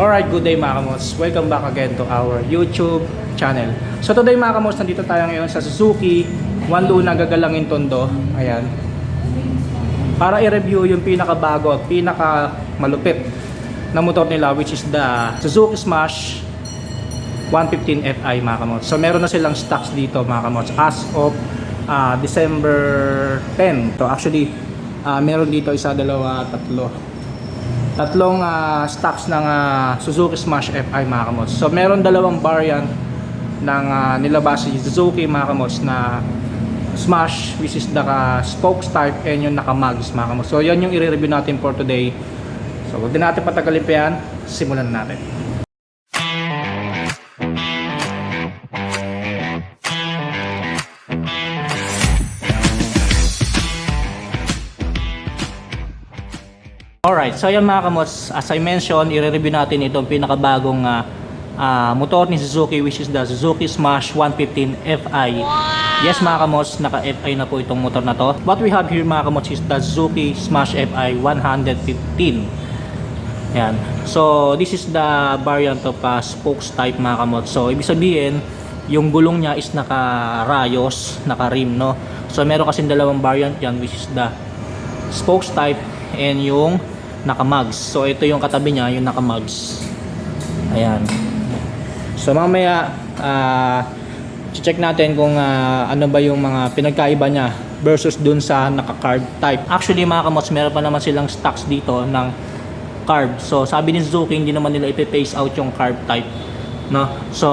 Alright, good day mga kamos. Welcome back again to our YouTube channel. So today mga kamos, nandito tayo ngayon sa Suzuki One Luna Gagalangin Tondo. Ayan. Para i-review yung pinakabago at pinaka malupit na motor nila which is the Suzuki Smash 115 Fi mga kamos. So meron na silang stocks dito mga kamos as of ah, December 10. So actually, ah, meron dito isa, dalawa, tatlo. Tatlong ah, stocks ng ah, Suzuki Smash Fi mga kamos. So meron dalawang variant ng ah, nilabas si Suzuki mga kamos na Smash which is the spokes type and yung naka-mags mga kamos. So yan yung i-review natin for today. So huwag din natin patagalin pa yan. Simulan na natin. Alright, so yan mga kamots, as I mentioned, i-review natin itong pinakabagong ah, ah, motor ni Suzuki which is the Suzuki Smash 115 Fi. Yes mga kamots, naka-Fi na po itong motor na to. What we have here mga kamots is the Suzuki Smash Fi 115. Yan. So, this is the variant of uh, spokes type mga kamot. So, ibig sabihin, yung gulong niya is naka-rayos, naka-rim, no? So, meron kasing dalawang variant yan, which is the spokes type and yung naka-mugs. So, ito yung katabi niya, yung naka-mugs. Ayan. So, mamaya, ah, check natin kung ah, ano ba yung mga pinagkaiba niya versus dun sa naka-carb type. Actually, mga kamots, meron pa naman silang stocks dito ng carb. So sabi ni Suzuki hindi naman nila ipe-phase out yung carb type, no? So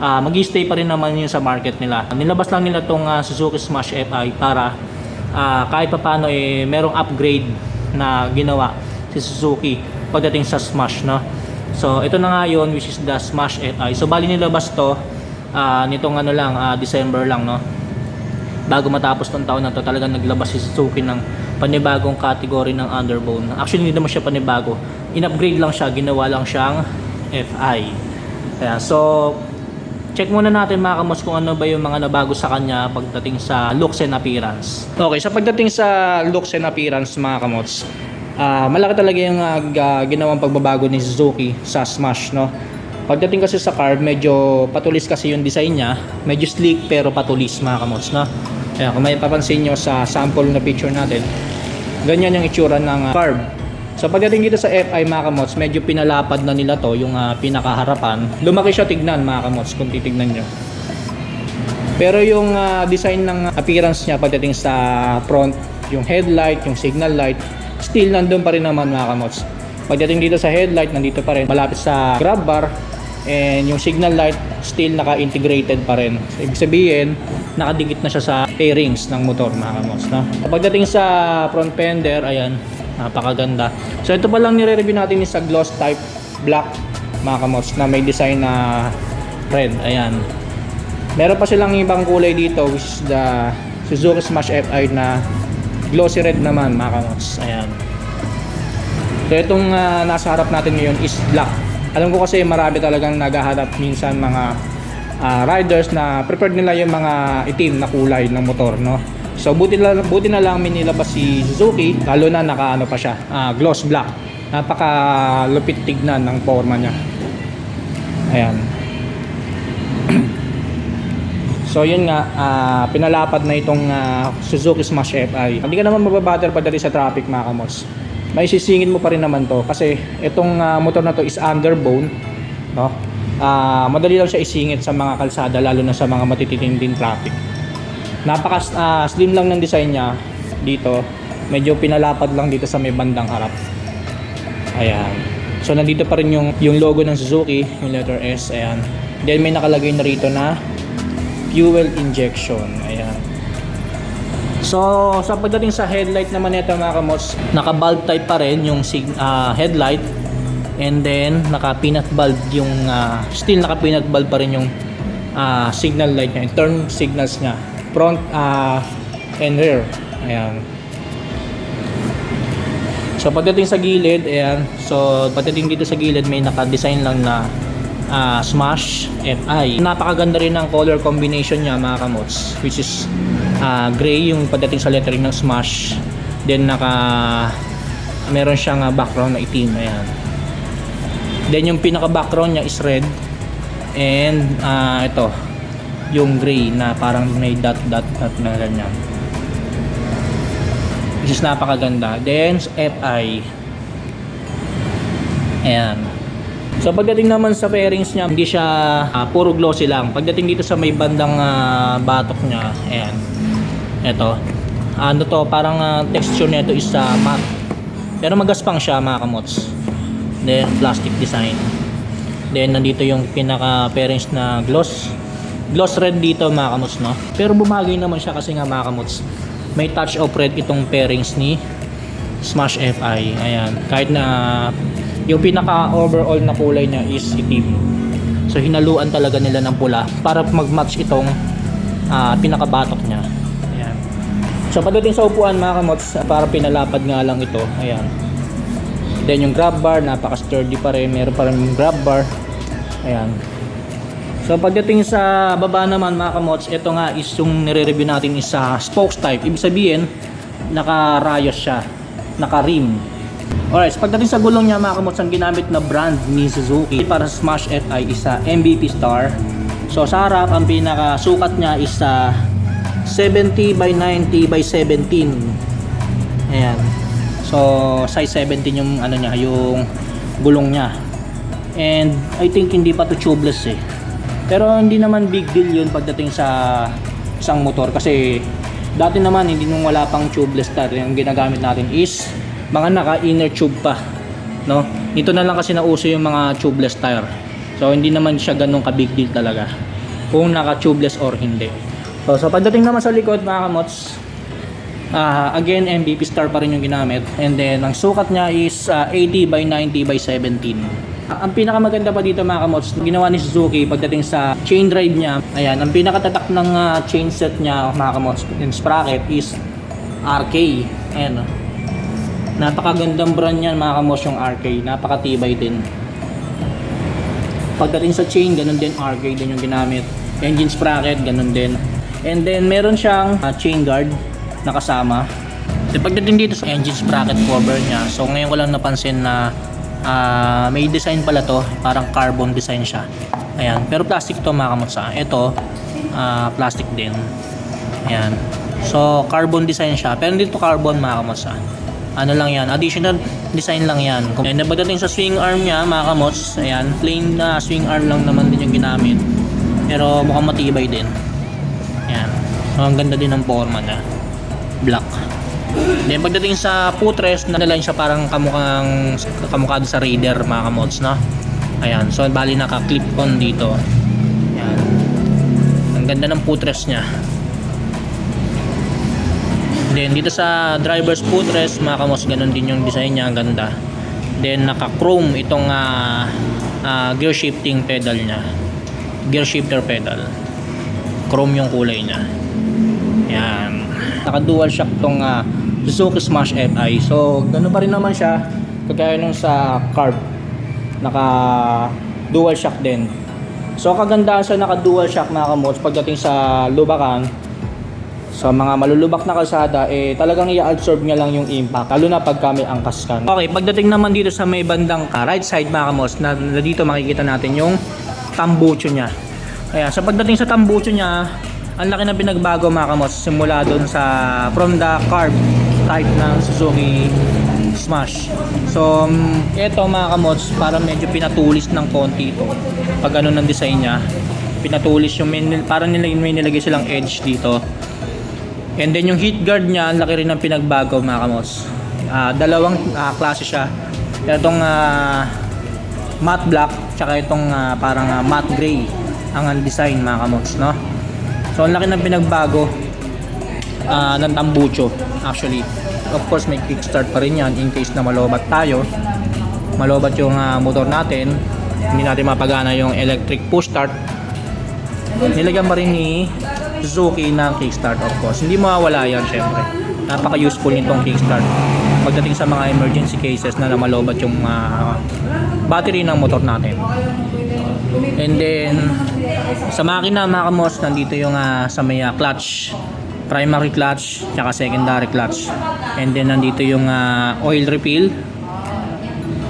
ah magi-stay pa rin naman yun sa market nila. Nilabas lang nila tong ah, Suzuki Smash Fi para ah, kahit papaano eh merong upgrade na ginawa si Suzuki pagdating sa Smash, no? So ito na nga yun which is the Smash Fi. So bali nilabas to ah, nitong ano lang ah, December lang, no? bago matapos tong taon na to talagang naglabas si Suzuki ng panibagong category ng underbone actually hindi naman siya panibago in-upgrade lang siya ginawa lang siyang FI Kaya, so check muna natin mga kamos kung ano ba yung mga nabago sa kanya pagdating sa looks and appearance okay sa pagdating sa looks and appearance mga kamots ah, malaki talaga yung ah, ga- ginawang pagbabago ni Suzuki sa Smash no Pagdating kasi sa carb, medyo patulis kasi yung design niya. Medyo sleek pero patulis mga kamots, no? Kaya kung may papansin nyo sa sample na picture natin, ganyan yung itsura ng uh, carb. So pagdating dito sa FI mga kamots, medyo pinalapad na nila to, yung uh, pinakaharapan. Lumaki siya tignan mga kamots kung titignan nyo. Pero yung uh, design ng appearance niya pagdating sa front, yung headlight, yung signal light, still nandun pa rin naman mga kamots. Pagdating dito sa headlight, nandito pa rin malapit sa grab bar and yung signal light still naka-integrated pa rin. So, ibig sabihin, nakadikit na siya sa fairings ng motor mga kamots. No? Pagdating sa front fender, ayan, napakaganda. So ito pa lang nire-review natin is sa gloss type black mga kamots na may design na red. Ayan. Meron pa silang ibang kulay dito which is the Suzuki Smash Fi na glossy red naman mga kamots. Ayan. So itong ah, nasa harap natin ngayon is black. Alam ko kasi marami talagang naghahanap minsan mga ah, riders na preferred nila yung mga itim na kulay ng motor, no? So buti na, buti na lang may nilabas si Suzuki, lalo na naka ano pa siya, ah, gloss black. Napaka lupit tignan ng forma niya. Ayan. So yun nga, ah, pinalapad na itong ah, Suzuki Smash FI. Hindi ka naman mababatter pagdating sa traffic mga kamos. May sisingin mo pa rin naman to kasi itong ah, motor na to is underbone, no? Ah, madali lang siya isingit sa mga kalsada lalo na sa mga matitinding traffic. Napaka ah, slim lang ng design niya dito. Medyo pinalapad lang dito sa may bandang harap. Ayan. So nandito pa rin yung yung logo ng Suzuki, yung letter S, ayan. Then may nakalagay na rito na fuel injection. Ayan. So, sa pagdating sa headlight naman nito mga kamots, naka-bulb type pa rin yung ah, headlight. And then, naka-peanut bulb yung, ah, still naka-peanut bulb pa rin yung ah, signal light niya, turn signals niya. Front ah, and rear. Ayan. So pagdating sa gilid, ayan. So pagdating dito sa gilid may naka-design lang na ah, Smash FI. Napakaganda rin ng color combination niya mga kamots, which is ah, gray yung pagdating sa lettering ng Smash. Then naka meron siyang ah, background na itim, ayan. Then yung pinaka background niya is red. And ah, ito, yung gray na parang may dot dot dot na ganyan. Which is napakaganda. Then FI. Ayan. So pagdating naman sa pairings niya, hindi siya ah, puro glossy lang. Pagdating dito sa may bandang ah, batok niya, ayan. Ito. Ano to, parang ah, texture nito is ah, matte. Pero magaspang siya mga kamots. Then plastic design. Then nandito yung pinaka pairings na gloss. Gloss red dito mga kamots no. Pero bumagay naman siya kasi nga mga kamots. May touch of red itong pairings ni Smash FI. Ayan. Kahit na yung pinaka overall na kulay niya is itim. So hinaluan talaga nila ng pula para mag-match itong ah, pinakabatok niya. Ayan. So pagdating sa upuan mga kamots, para pinalapad nga lang ito. Ayan. Then yung grab bar, napaka-sturdy pa rin. Meron pa rin yung grab bar. Ayan. So pagdating sa baba naman mga kamots, ito nga is yung nire-review natin is sa spokes type. Ibig sabihin, naka-rayos siya. Naka-rim. Alright, so pagdating sa gulong niya mga kamots, ang ginamit na brand ni Suzuki para sa Smash FI is sa MVP Star. So sa harap, ang pinaka-sukat niya is sa 70 by 90 by 17. Ayan. So size 17 yung ano niya, yung gulong niya. And I think hindi pa to tubeless eh. Pero hindi naman big deal yun pagdating sa isang motor kasi dati naman hindi nung wala pang tubeless tire yung ginagamit natin is mga naka inner tube pa no dito na lang kasi nauso yung mga tubeless tire so hindi naman siya ganun ka big deal talaga kung naka tubeless or hindi so, so pagdating naman sa likod mga kamots Ah, again, MVP Star pa rin yung ginamit. And then, ang sukat niya is ah, 80 by 90 by 17. Ah, Ang pinakamaganda pa dito mga kamots, ginawa ni Suzuki pagdating sa chain drive niya. Ayan, ang pinakatatak ng ah, chain set niya mga kamots, yung sprocket is RK. Ayan. oh. Napakagandang brand yan mga kamots yung RK. Napakatibay din. Pagdating sa chain, ganun din RK din yung ginamit. Engine sprocket, ganun din. And then meron siyang ah, chain guard na kasama. So, pagdating dito sa engine sprocket cover niya, so ngayon ko lang napansin na ah, may design pala to, parang carbon design siya. Ayan, pero plastic to mga kamutsa. Ito, ah, plastic din. Ayan. So, carbon design siya. Pero dito carbon mga kamutsa. Ano lang yan, additional design lang yan. And then, pagdating sa swing arm niya, mga ayan, plain na swing arm lang naman din yung ginamit. Pero mukhang matibay din. Ayan. So, ang ganda din ng forma niya. Black. Then, pagdating sa footrest, nanaline siya parang kamukhang kamukha sa Raider, mga kamots, no? Ayan. So, bali naka-clip on dito. Ayan. Ang ganda ng footrest niya. Then dito sa driver's footrest, mga kamos, ganun din yung design niya, ang ganda. Then naka-chrome itong ah, ah, gear shifting pedal niya. Gear shifter pedal. Chrome yung kulay niya. Yan. Naka-dual shock tong ah, Suzuki Smash FI. So, ganun pa rin naman siya. Kagaya nung sa carb. Naka dual shock din. So, kagandahan sa naka-dual shock mga kamots pagdating sa lubakan, sa mga malulubak na kalsada, eh talagang i-absorb niya lang yung impact. Lalo na pagka may angkas ka. Okay, pagdating naman dito sa may bandang ka, right side mga kamos, na, na dito makikita natin yung tambucho niya. Ayan, sa pagdating sa tambucho niya, ang laki na pinagbago mga kamos, simula doon sa from the carb type ng Suzuki Smash. So, um, ito mga kamots, para medyo pinatulis ng konti ito. Pag ano ng design niya, pinatulis yung, may, parang nilagay, may nilagay silang edge dito. And then yung heat guard niya, laki rin ng pinagbago mga kamos. Ah, dalawang ah, klase siya. Itong ah, matte black, tsaka itong ah, parang ah, matte gray ang design mga kamos, no? So ang laki ng pinagbago ah, ng tambucho actually. Of course may kickstart pa rin yan in case na malobat tayo. Malobat yung ah, motor natin. Hindi natin mapagana yung electric push start nilagyan pa rin ni Suzuki ng kickstart of course. Hindi mawawala yan syempre. Napaka-useful nitong kickstart. Pagdating sa mga emergency cases na namalobat yung ah, battery ng motor natin. And then, sa makina mga kamos, nandito yung ah, sa may ah, clutch. Primary clutch, tsaka secondary clutch. And then, nandito yung ah, oil refill.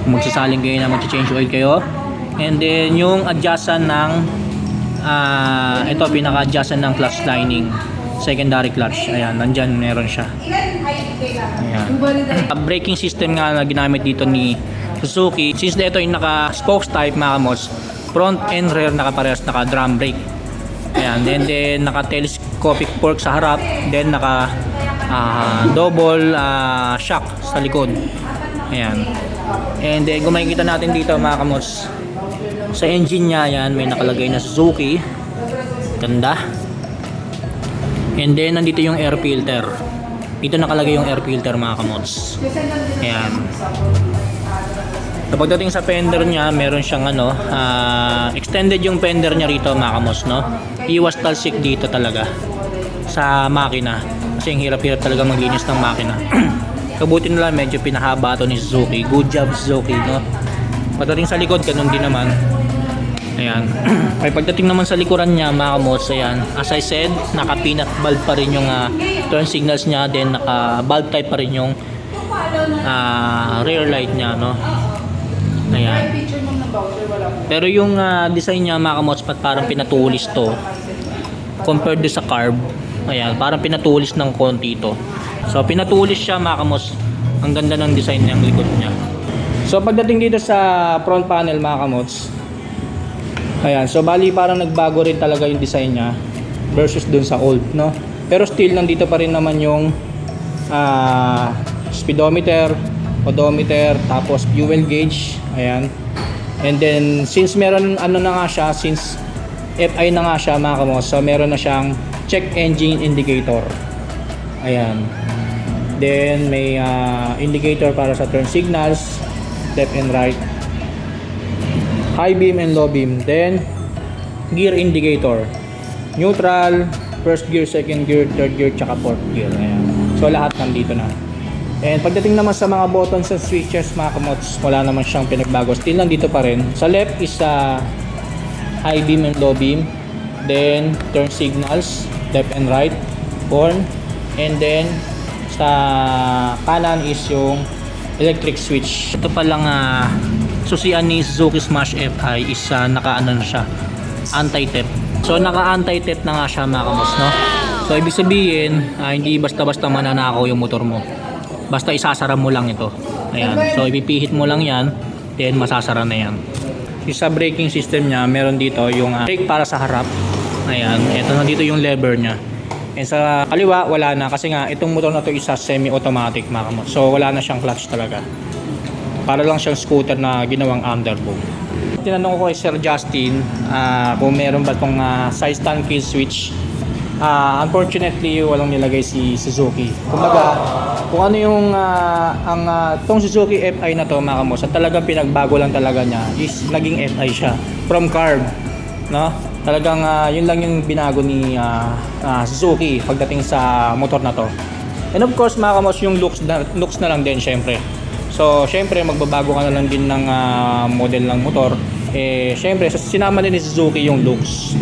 Kung magsasaling kayo na mag-change oil kayo. And then yung adjustan ng ah ito pinaka-adjustan ng clutch lining secondary clutch ayan nandyan meron siya ayan braking system nga na ginamit dito ni Suzuki since ito yung naka spokes type mga kamos front and rear nakaparehas naka drum brake ayan then then naka telescopic fork sa harap then naka ah, double ah, shock sa likod. Ayan. And then kung makikita natin dito mga kamos sa engine niya yan may nakalagay na Suzuki. Ganda. And then nandito yung air filter. Dito nakalagay yung air filter mga kamods ayan. So pagdating sa fender niya meron siyang ano ah, extended yung fender niya rito mga kamods no? Iwas talsik dito talaga sa makina kasi ang hirap-hirap talaga maglinis ng makina kabuti na lang medyo pinahaba to ni Suzuki good job Suzuki no pagdating sa likod ganun din naman Ayan. Ay pagdating naman sa likuran niya, mga kamots, ayan. As I said, naka peanut bulb pa rin yung ah, turn signals niya, then naka bulb type pa rin yung ah, rear light niya, no. Ayan. Pero yung ah, design niya, mga kamots, parang pinatulis to. Compared do sa carb, ayan, parang pinatulis ng konti to. So pinatulis siya, mga. Ang ganda ng design ng likod niya. So pagdating dito sa front panel, mga Ayan, so bali parang nagbago rin talaga yung design niya versus dun sa old, no? Pero still nandito pa rin naman yung ah, speedometer, odometer, tapos fuel gauge, ayan. And then since meron ano na nga siya, since FI na nga siya mga kamos, so meron na siyang check engine indicator. Ayan. Then may ah, indicator para sa turn signals, left and right high beam and low beam. Then, gear indicator. Neutral, first gear, second gear, third gear, tsaka fourth gear. Ayan. So, lahat nandito na. And pagdating naman sa mga buttons and switches, mga kamots, wala naman siyang pinagbago. Still nandito pa rin. Sa left is sa high beam and low beam. Then, turn signals, left and right, horn. And then, sa kanan is yung electric switch. Ito palang uh, susian ni Suzuki Smash FI is uh, naka-ano na siya, anti-tip. So naka anti-tip na nga siya mga no? So ibig sabihin, ah, hindi basta-basta mananakaw yung motor mo. Basta isasara mo lang ito. Ayan. So ipipihit mo lang yan, then masasara na yan. Yung sa braking system niya, meron dito yung ah, brake para sa harap. Ayan. Ito na dito yung lever niya. And sa kaliwa, wala na. Kasi nga, itong motor na to isa semi-automatic mga. So wala na siyang clutch talaga. Para lang siyang scooter na ginawang underboom. Tinanong ko kay Sir Justin ah, kung meron ba itong ah, side stand kill switch. Ah, unfortunately, walang nilagay si Suzuki. Kumbaga, kung ano yung ah, ang ah, tong Suzuki FI na to mga kamos, at talagang pinagbago lang talaga niya is naging FI siya from carb, no? Talagang ah, yun lang yung binago ni ah, ah, Suzuki pagdating sa motor na to. And of course, mga kamos, yung looks na, looks na lang din syempre. So, syempre magbabago ka na lang din ng ah, model ng motor. Eh, syempre, sinama din ni Suzuki yung looks.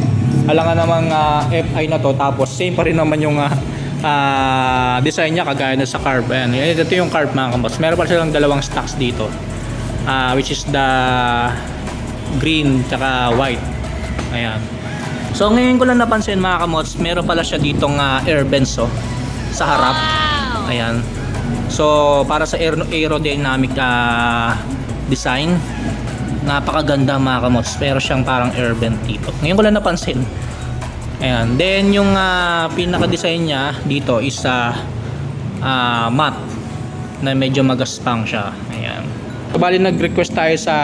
Alam nga namang ah, FI na to, tapos same pa rin naman yung ah, ah, design niya kagaya na sa carb. Ayan, ito yung carb mga kambas. Meron pa silang dalawang stocks dito. Ah, which is the green tsaka white. Ayan. So ngayon ko lang napansin mga kamots, meron pala siya ditong ah, air vents oh, sa harap. Ayan. So para sa aer- aerodynamic ah, design, napakaganda mga kamots. Pero siyang parang air vent dito. Ngayon ko lang napansin. Ayan. Then yung ah, pinaka-design niya dito is sa ah, matte na medyo magaspang siya. Ayan. Bali nag-request tayo sa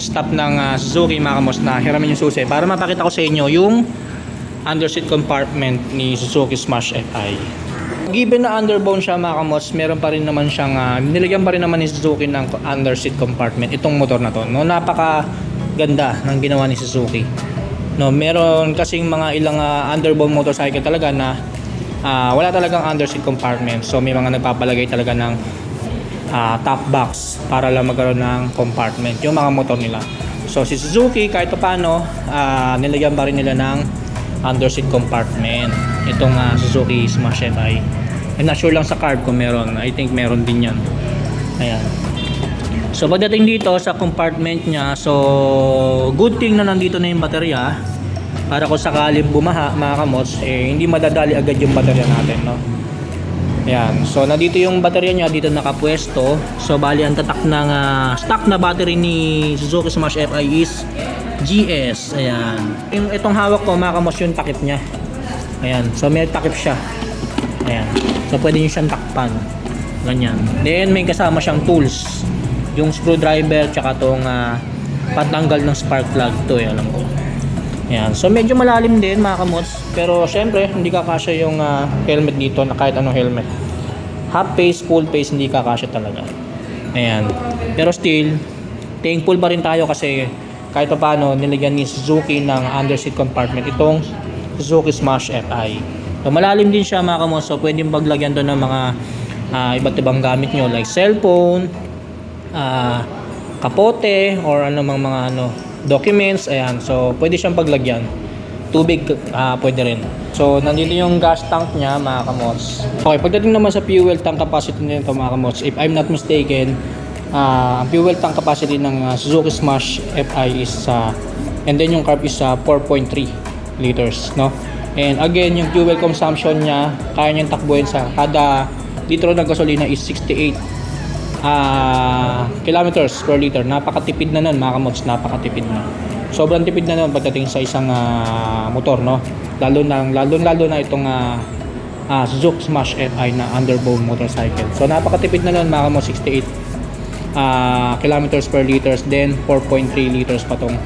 staff ng ah, Suzuki mga na hiramin yung susi para mapakita ko sa inyo yung underseat compartment ni Suzuki Smash FI. Given na underbone siya mga meron pa rin naman siyang ah, nilagyan pa rin naman ni Suzuki ng underseat compartment itong motor na to. No, napaka ganda ng ginawa ni Suzuki. No, meron kasing mga ilang ah, underbone motorcycle talaga na ah, wala talagang underseat compartment. So may mga nagpapalagay talaga ng ah, top box para lang magkaroon ng compartment yung mga motor nila. So si Suzuki kahit pa paano ah, nilagyan pa rin nila ng underseat compartment itong ah, Suzuki Smash FI. I'm not sure lang sa carb kung meron. I think meron din yan. Ayan. So pagdating dito sa compartment niya, so good thing na nandito na yung baterya para kung sakaling bumaha mga kamots, eh, hindi madadali agad yung baterya natin, no? Ayan. So, nandito yung baterya niya dito nakapwesto. So, bali ang tatak ng ah, stock na battery ni Suzuki Smash FI is GS. Ayan. Yung itong hawak ko, mga kamos, yung takip niya. Ayan. So, may takip siya. Ayan. So, pwede nyo siyang takpan. Ganyan. Then, may kasama siyang tools. Yung screwdriver, tsaka tong ah, patanggal ng spark plug to, eh, alam ko. Ayan. So medyo malalim din mga kamots. Pero syempre, hindi kakasya yung ah, helmet dito na kahit anong helmet. Half face, full face, hindi kakasya talaga. Ayan. Pero still, thankful pa rin tayo kasi kahit pa paano nilagyan ni Suzuki ng underseat compartment itong Suzuki Smash FI. So malalim din siya mga kamots. So pwedeng paglagyan to ng mga ah, iba't ibang gamit nyo like cellphone, ah, kapote or ano mang mga ano documents ayan. So pwede siyang paglagyan. Tubig ah pwede rin. So nandito yung gas tank niya mga kamots. Okay pagdating naman sa fuel tank capacity nito mga kamots if I'm not mistaken ah ang fuel tank capacity ng ah, Suzuki Smash FI is ah, and then yung carb is ah, 4.3 liters no? And again yung fuel consumption niya kaya niyang takbuhin sa kada litro ng gasolina is 68 ah kilometers per liter. Napakatipid na nun mga kamots, napakatipid na. Sobrang tipid na nun pagdating sa isang ah, motor, no? Lalo na, lalo, lalo na itong ah, ah, Suzuki Smash FI na underbone motorcycle. So napakatipid na nun mga kamots, 68 ah, kilometers per liters, then 4.3 liters pa tong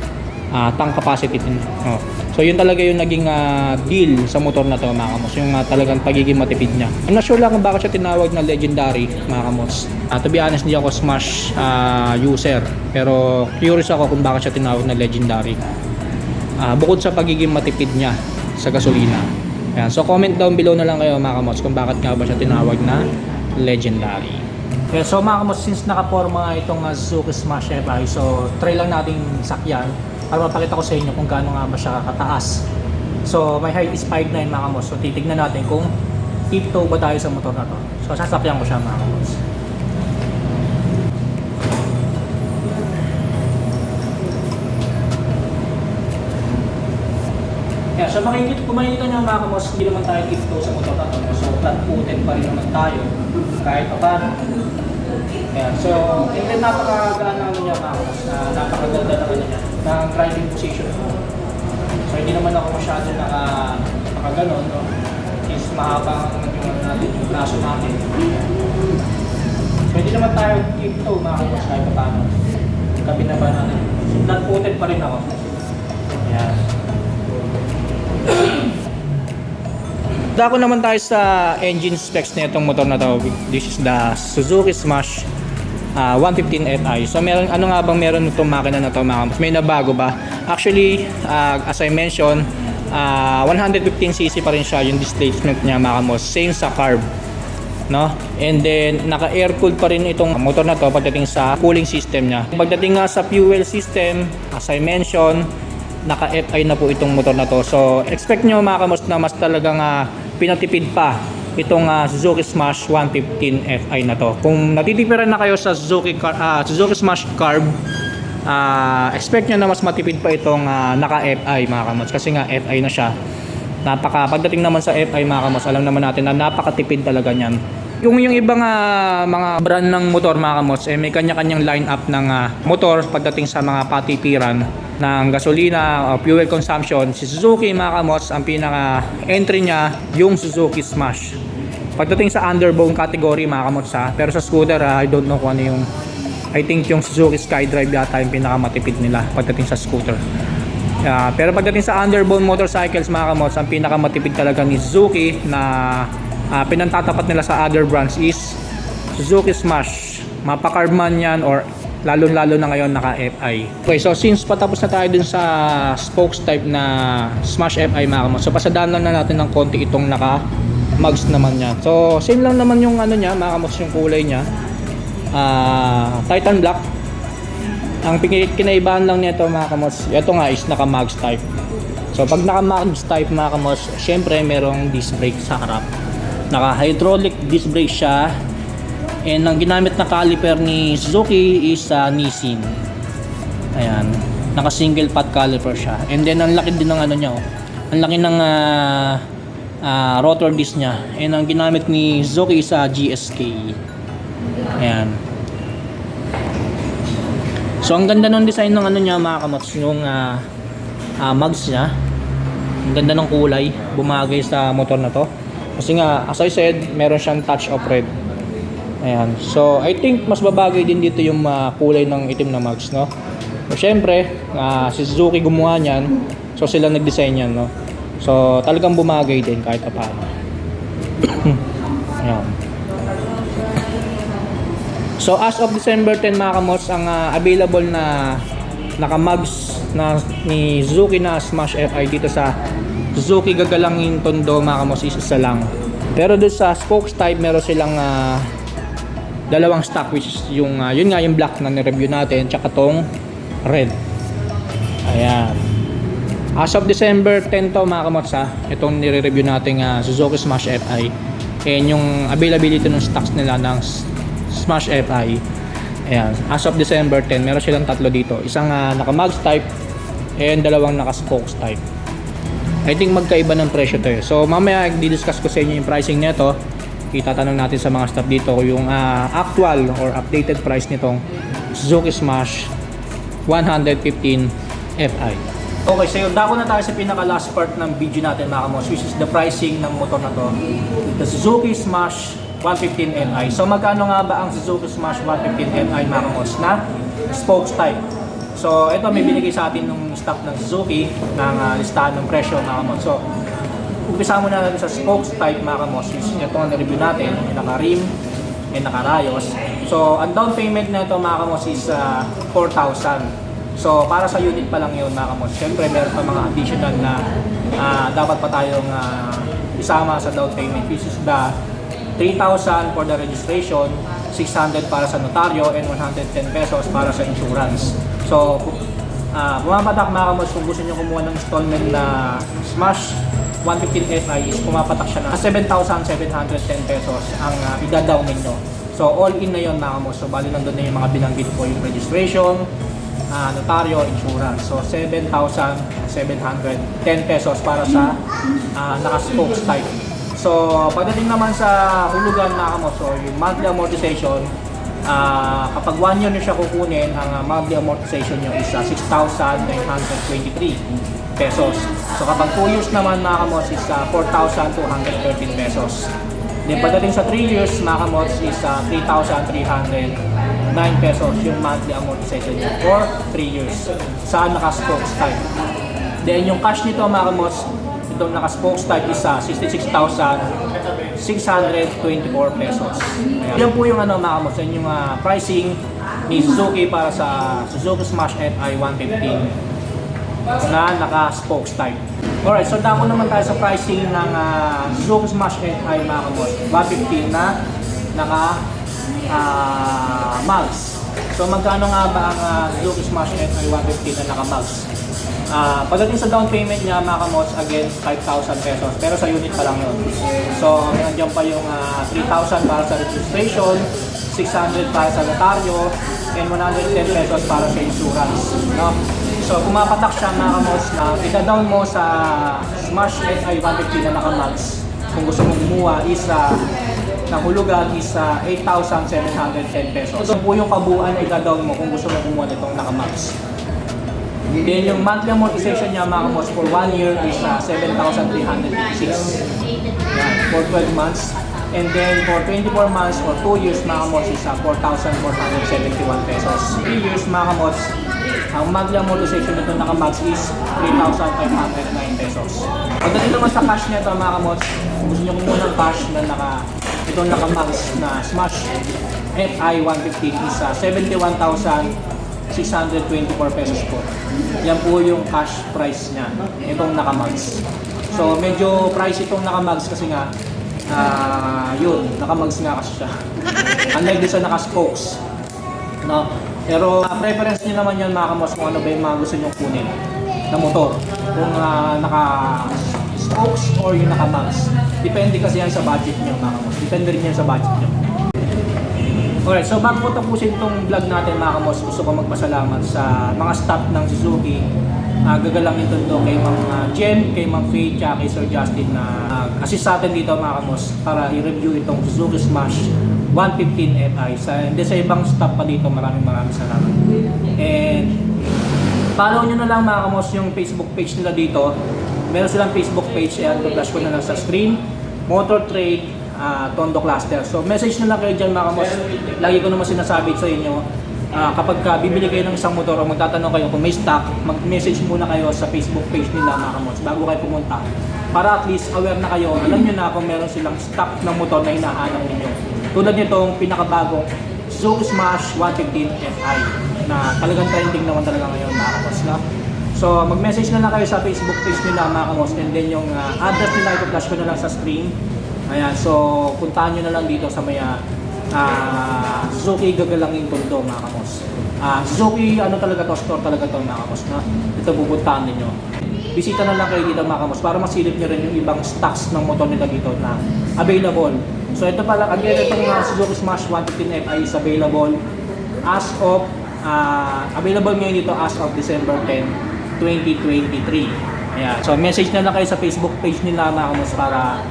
ah, tank capacity din. Oh. So yun talaga yung naging ah, deal sa motor na to mga kamos, yung ah, talagang pagiging matipid niya. I'm not sure lang kung bakit siya tinawag na legendary mga kamos. Ah, to be honest, hindi ako Smash ah, user, pero curious ako kung bakit siya tinawag na legendary. Ah, bukod sa pagiging matipid niya sa gasolina. Ayan, so comment down below na lang kayo mga kamos kung bakit nga ba siya tinawag na legendary. Yeah, so mga kamos, since nakaporma itong uh, Suzuki Smash FI, so try lang nating sakyan para mapakita ko sa inyo kung gaano nga ba siya kataas. So my height is 5'9 mga kamos, so titignan natin kung tiptoe ba tayo sa motor na to. So sasakyan ko siya mga kamos. Yeah, so makikita, kung makikita nyo mga kamos, hindi naman tayo tiptoe sa motor na to. So flat footed pa rin naman tayo kahit pa paano. Ayan, so, and then napakagana naman niya mga kamos, na napakaganda naman niya ng driving position ko. So hindi naman ako masyado naka, nakaganon, no? Since mahaba naman yung ano natin, yung braso natin. So hindi naman tayo tiptoe mga kamos kahit pa paano. Kabi na ba natin? So pa rin ako. Ayan. Dako naman tayo sa engine specs na itong motor na to. This is the Suzuki Smash ah, 115 Fi. So meron ano nga bang meron itong makina na to mga? May nabago ba? Actually, ah, as I mentioned, ah, 115cc pa rin siya yung displacement niya mga. Same sa carb. No? And then naka air cooled pa rin itong motor na to pagdating sa cooling system niya. Pagdating nga sa fuel system, as I mentioned, naka FI na po itong motor na to. So expect nyo mga kamos na mas talagang ah, pinatipid pa itong ah, Suzuki Smash 115 FI na to. Kung natitipiran na kayo sa Suzuki car, ah, Suzuki Smash Carb, ah, expect nyo na mas matipid pa itong ah, naka FI mga kamos kasi nga FI na siya. Napaka pagdating naman sa FI mga kamos, alam naman natin na napakatipid talaga niyan. Yung yung ibang ah, mga brand ng motor mga kamos, eh, may kanya-kanyang line up ng ah, motor pagdating sa mga patipiran ng gasolina, o fuel consumption. Si Suzuki mga ang pinaka entry niya yung Suzuki Smash. Pagdating sa underbone category mga kamos ha, pero sa scooter ah, I don't know kung ano yung I think yung Suzuki Skydrive yata yung pinakamatipid nila pagdating sa scooter. Ah, pero pagdating sa underbone motorcycles mga kamos, ang pinakamatipid talaga ni Suzuki na ah, pinantatapat nila sa other brands is Suzuki Smash. Mapakarb man yan or lalo-lalo na ngayon naka FI. Okay, so since patapos na tayo dun sa spokes type na Smash FI mga so pasadaan lang na natin ng konti itong naka mugs naman niya. So same lang naman yung ano niya, mga yung kulay niya. Ah, Titan Black. Ang kinaibahan lang nito mga kamos, ito nga is naka mugs type. So pag naka mugs type mga kamos, syempre merong disc brake sa harap. Naka hydraulic disc brake siya And ang ginamit na caliper ni Suzuki is uh, Nissin. Ayan. Naka single pot caliper siya. And then ang laki din ng ano niya oh. Ang laki ng ah, ah, rotor disc niya. And ang ginamit ni Suzuki is uh, GSK. Ayan. So ang ganda ng design ng ano niya mga kamots, yung ah, ah, mags niya. Ang ganda ng kulay, bumagay sa motor na to. Kasi nga, as I said, meron siyang touch of red. Ayan. So, I think mas babagay din dito yung ah, kulay ng itim na mags, no? So, syempre, ah, si Suzuki gumawa niyan. So, sila nag-design yan, no? So, talagang bumagay din kahit pa paano. Ayan. So as of December 10 mga kamots, ang ah, available na naka-mugs na ni Suzuki na Smash FI dito sa Suzuki Gagalangin Tondo mga kamots is isa lang. Pero doon sa spokes type meron silang ah, dalawang stock which is yung ah, yun nga yung black na ni-review natin tsaka tong red. Ayan. As of December 10 to mga kamots ha, itong nire-review natin uh, Suzuki Smash FI. And yung availability ng stocks nila ng Smash FI. Ayan. As of December 10, meron silang tatlo dito. Isang uh, naka-mugs type and dalawang naka-spokes type. I think magkaiba ng presyo to eh. So mamaya i-discuss ko sa inyo yung pricing nito. Itatanong natin sa mga staff dito yung ah, actual or updated price nitong Suzuki Smash 115 Fi. Okay, so yun, dako na tayo sa pinaka last part ng video natin mga kamos, which is the pricing ng motor na to. The Suzuki Smash 115 Ni. So magkano nga ba ang Suzuki Smash 115 Ni mga kamos na spokes type? So ito may binigay sa atin ng staff ng Suzuki ng ah, listahan ng presyo mga kamos. So umpisa muna natin sa spokes type mga kamos, ito ang review natin, yung naka-rim and naka-rayos. So ang down payment na ito mga kamos ah, 4,000. So, para sa unit pa lang yun mga kamos. Siyempre, meron pa mga additional na ah, dapat pa tayong ah, isama sa down payment. Which is the 3,000 for the registration, 600 para sa notaryo, and 110 pesos para sa insurance. So, ah pumapatak mga kamos kung gusto nyo kumuha ng installment na Smash 115 Fi is pumapatak siya na 7,710 pesos ang uh, idadaw ninyo. So, all in na yun mga kamos. So, bali nandun na yung mga binanggit ko, yung registration, ah, notaryo, insurance. So, 7,710 pesos para sa ah, naka-spokes type. So, pagdating naman sa hulugan na kamo, so yung monthly amortization, ah, kapag 1 year nyo siya kukunin, ang ah, monthly amortization nyo is ah, 6,923 pesos. So, kapag 2 years naman mga kamos is ah, 4,213 pesos. Then pagdating sa 3 years mga kamots is ah, 3,309 pesos yung monthly amortization niya for 3 years sa naka-spokes type. Then yung cash nito mga kamots, itong naka-spokes type is ah, 66,624 pesos. Ayan. Yan po yung ano mga kamots, yan yung ah, pricing ni Suzuki para sa Suzuki Smash FI 115 na naka-spokes type. Alright, so dako naman tayo sa pricing ng uh, Suzuki Smash FI mga kamot. 115 na naka uh, mugs. So magkano nga ba ang uh, Suzuki Smash FI 115 na naka mugs? Ah, pagdating sa down payment niya mga kamots, again, 5,000 pesos. Pero sa unit pa lang yun. So, nandiyan pa yung ah, 3,000 para sa registration, 600 para sa notaryo, and 110 pesos para sa insurance. No? So, pumapatak siya mga kamots na ida-down mo sa Smash SI 150 na naka-max. Kung gusto mong kumuha is ah, ng hulugan is ah, 8,710 pesos. So, po yung kabuuan na ida-down mo kung gusto mong kumuha nitong naka-max. Then yung monthly amortization niya mga kamos for 1 year is uh, 7,386 Yan, for 12 months. And then for 24 months or 2 years mga kamos is uh, 4,471 pesos. 3 years mga kamos, ang monthly amortization nito naka-max is 3,509 pesos. Pagdating naman sa cash nito mga kung gusto nyo kumuha ng cash na naka itong naka-max na Smash FI 150 is uh, 71,000 624 pesos po. Yan po yung cash price niya, itong nakamags. So medyo price itong nakamags kasi nga, ah yun, nakamags nga kasi siya. Unlike doon sa nakaspokes. No? Pero ah, preference niyo naman yan mga kamos kung ano ba yung mga gusto nyo kunin na motor. Kung ah, naka spokes or yung nakamags. Depende kasi yan sa budget niyo mga kamos. Depende rin yan sa budget niyo. Alright, so bago ko tapusin itong vlog natin mga kamos, gusto ko magpasalamat sa mga staff ng Suzuki. Uh, gagalangin ito to kay Ma'am uh, Jen, kay Ma'am Faye, tsaka kay Sir Justin na uh, assist sa atin dito mga kamos para i-review itong Suzuki Smash 115 Fi. Sa, hindi sa ibang staff pa dito, maraming maraming salamat. And follow nyo na lang mga kamos yung Facebook page nila dito. Meron silang Facebook page, ayan, flash ko na lang sa screen. Motor Trade, ah, Tondo Cluster. So message na lang kayo dyan mga kamos. Lagi ko naman sinasabi sa inyo, ah, kapag ka bibili kayo ng isang motor o magtatanong kayo kung may stock, mag-message muna kayo sa Facebook page nila mga kamos bago kayo pumunta. Para at least aware na kayo, alam nyo na kung meron silang stock ng motor na hinahanap ninyo. Tulad nitong pinakabagong Suzuki Smash 115 Fi na talagang trending naman talaga ngayon mga kamos na. So mag-message na lang kayo sa Facebook page nila mga kamos and then yung ah, address nila ito-flash ko na lang sa screen. Ayan, so puntahan nyo na lang dito sa may ah, ah, Suzuki Gagalangin Tondo mga kamos. Ah, Suzuki ano talaga to, store talaga to mga kamos na. Ito pupuntahan ninyo. Bisita na lang kayo dito mga kamos para masilip nyo rin yung ibang stocks ng motor nila dito na available. So ito pala, again itong uh, Suzuki Smash 115 Fi is available as of ah, available ngayon dito as of December 10, 2023. Ayan. So message na lang kayo sa Facebook page nila mga kamos para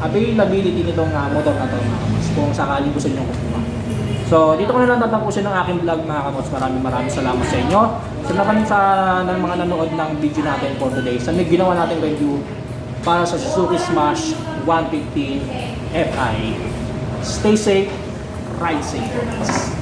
availability nitong uh, motor na to mga kamos kung sakaling gusto nyo kumuha. So dito ko na lang tatapusin ang aking vlog mga kamos. Maraming maraming salamat sa inyo. Sa naman sa ng mga nanood ng video natin for today. Sa may ginawa natin review para sa Suzuki Smash 115 Fi. Stay safe, ride safe.